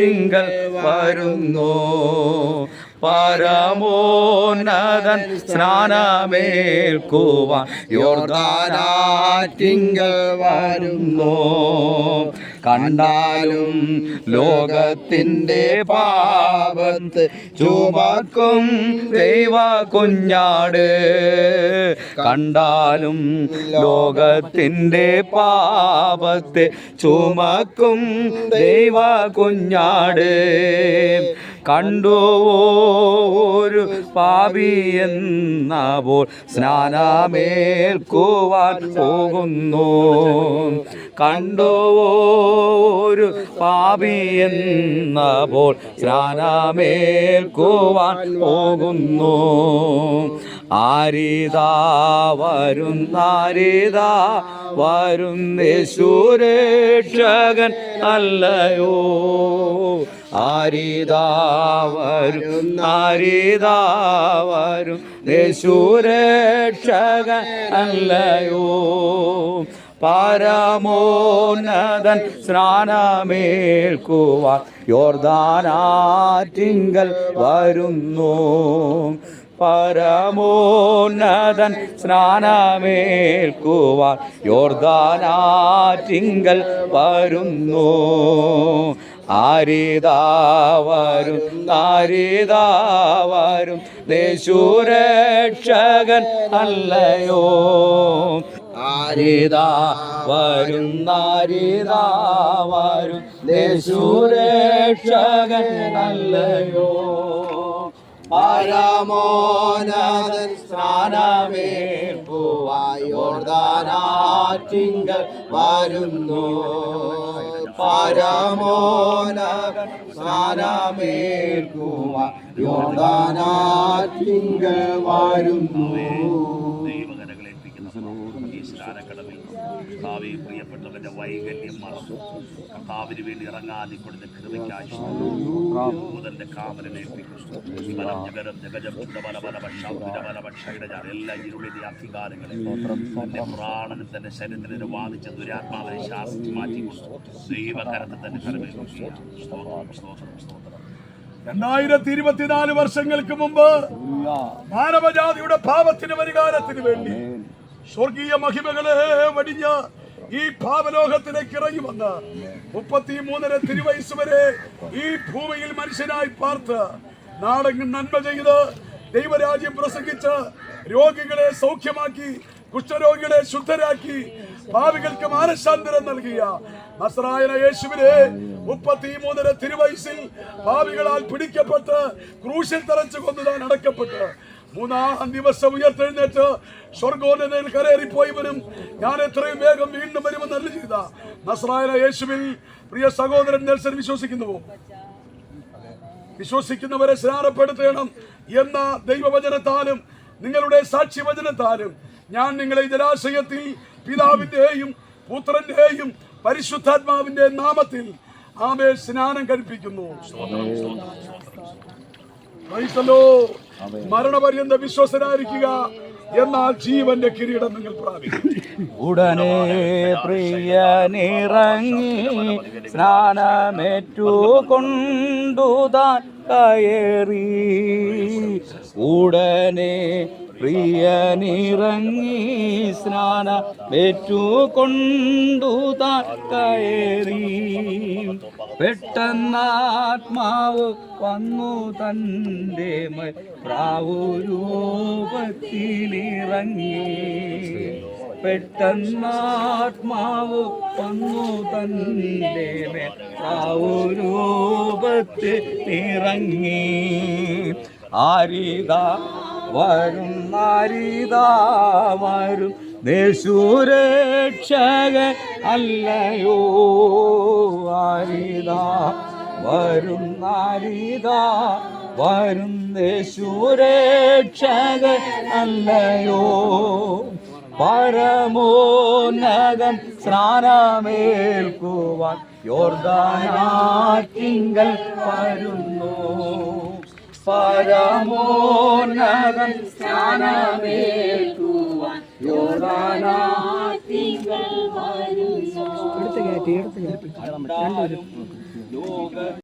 തിങ്കൾ വരുന്നു. പരമോന്നതൻ സ്നാനമേൽക്കുവാൻ യോർദാനാറ്റിങ്കൽ വരുന്നു. കണ്ടാലും ലോകത്തിന്റെ പാപത്ത് ചുമക്കും ദൈവ കുഞ്ഞാട്. കണ്ടാലും ലോകത്തിന്റെ പാപത്തെ ചുമക്കും ദൈവ കുഞ്ഞാട്. കണ്ടുവോ ഒരു പാപി എന്നപ്പോൾ സ്നാനമേൽക്കുവാൻ പോകുന്നു. കണ്ടുവോരു പാപി എന്നപ്പോൾ സ്നാനമേൽക്കുവാൻ പോകുന്നു. ആരിതാ വരുന്നാരിതാ വരുന്നേശുരക്ഷകൻ അല്ലയോ. ആരിതാ വരും നിശൂരക്ഷക അല്ലയോ പരമോന്നതൻ സ്നാനമേൽക്കുവാൻ യോർദാനാറ്റിങ്കൽ വരുന്നു. പരമോന്നതൻ സ്നാനമേൽക്കുവാൻ യോർദാനാറ്റിങ്കൽ വരുന്നു. ആരിതാ വരും ദേശൂരക്ഷകൻ അല്ലയോ? ആരിതാ വരും ആരിതാ വരും ദേശുരക്ഷകൻ അല്ലയോ സ്നാനമേ സ്നാനമേൽക്കുവായോർദാനാറ്റിങ്കൽ വരുന്നു. പരമോനതൻ സ്നാനമേൽക്കുവായോർദാനാറ്റിങ്കൽ വരുന്നു ദൈവകരകളേൽപ്പിക്കുന്ന ഈ സ്നാനക്കടവിൽ കർത്താവെ പ്രിയപ്പെട്ടവന്റെ വൈകല്യം മറന്നു. കർത്താവിന് വേണ്ടി ഇറങ്ങാതെ കൊടുത്ത കൃപയ്ക്കായി കാമരനേൽപ്പിക്കുന്നു എല്ലാ അധികാരങ്ങളെ ശരീരത്തിന് വാദിച്ച മാറ്റിക്കൊണ്ടു ദൈവകരത്തെ തന്നെ രണ്ടായിരത്തി ഇരുപത്തിനാല് വർഷങ്ങൾക്ക് മുമ്പ് മാനവജാതിയുടെ പാപത്തിന് പരിഹാരത്തിന് വേണ്ടി സ്വർഗീയ മഹിമകളെ വടിഞ്ഞ ഈ ഭാവലോകത്തിലേക്ക് ഇറങ്ങി വന്ന മുപ്പത്തി മൂന്നര തിരുവയസ് വരെ ഈ ഭൂമിയിൽ മനുഷ്യനായി പാർത്ത് നാടെങ്ങും നന്മ ചെയ്ത് ദൈവരാജ്യം പ്രസംഗിച്ച് രോഗികളെ സൗഖ്യമാക്കി കുഷ്ഠരോഗികളെ ശുദ്ധരാക്കി ഭാവികൾക്ക് മാനശാന്തരം നൽകിയ നസറായന യേശുവിനെ മുപ്പത്തി മൂന്നര തിരുവയസ്സിൽ ഭാവികളാൽ പിടിക്കപ്പെട്ട് ക്രൂശിൽ തറച്ചു കൊന്നുതാൻ അടക്കപ്പെട്ട് മൂന്നാം ദിവസം ഉയർത്തെഴുന്നേറ്റ് സ്വർഗോന്നതയിൽ കരേറിപ്പോയവനും ഞാൻ എത്രയും വേഗം വീണ്ടും വരുമെന്ന് നല്ല ചെയ്ത നസ്രായന യേശുവിൽ പ്രിയ സഹോദരൻ നെൽസൻ വിശ്വസിക്കുന്നുവോ വിശ്വസിക്കുന്നവരെ സ്നാനപ്പെടുത്തണം എന്ന ദൈവവചനത്താലും നിങ്ങളുടെ സാക്ഷ്യവചനത്താലും ഞാൻ നിങ്ങളെ ജലാശയത്തിൽ പിതാവിന്റെയും പുത്രന്റെയും പരിശുദ്ധാത്മാവിന്റെ നാമത്തിൽ ആമേ സ്നാനം കഴിപ്പിക്കുന്നു. മരണപര്യന്ത വിശ്വസനായിരിക്കുക എന്നാൽ ജീവന്റെ കിരീടം നിങ്ങൾ പ്രാപിക്കും. ഉടനെ പ്രിയനിറങ്ങി സ്നാനമേറ്റു കൊണ്ടുതാൻ കയറി. ഉടനെ പ്രിയനിറങ്ങി സ്നാനമേറ്റു കൊണ്ടുതാൻ കയറി. പെട്ടെന്നാത്മാവ് വന്നു തന്റെ പ്രാവുരൂപത്തിലിറങ്ങി. പെട്ടെന്നാത്മാവ് വന്നു തന്റെ പ്രാവുരൂപത്തിലിറങ്ങി. ഇറങ്ങി ആരിതാ വരും ദേശുരക്ഷക അല്ലയോ? അരിതാ വരും ആരിതാ വരും ദേശുരക്ഷക അല്ലയോ? പരമോന്നതൻ സ്നാനമേൽക്കുവാൻ യോർദാനാറ്റിങ്കൽ വരുന്നു. പരമോന്നതൻ സ്നാനമേൽക്കുവാൻ യോർദാനാറ്റിങ്കൽ വരുന്നു. ലോക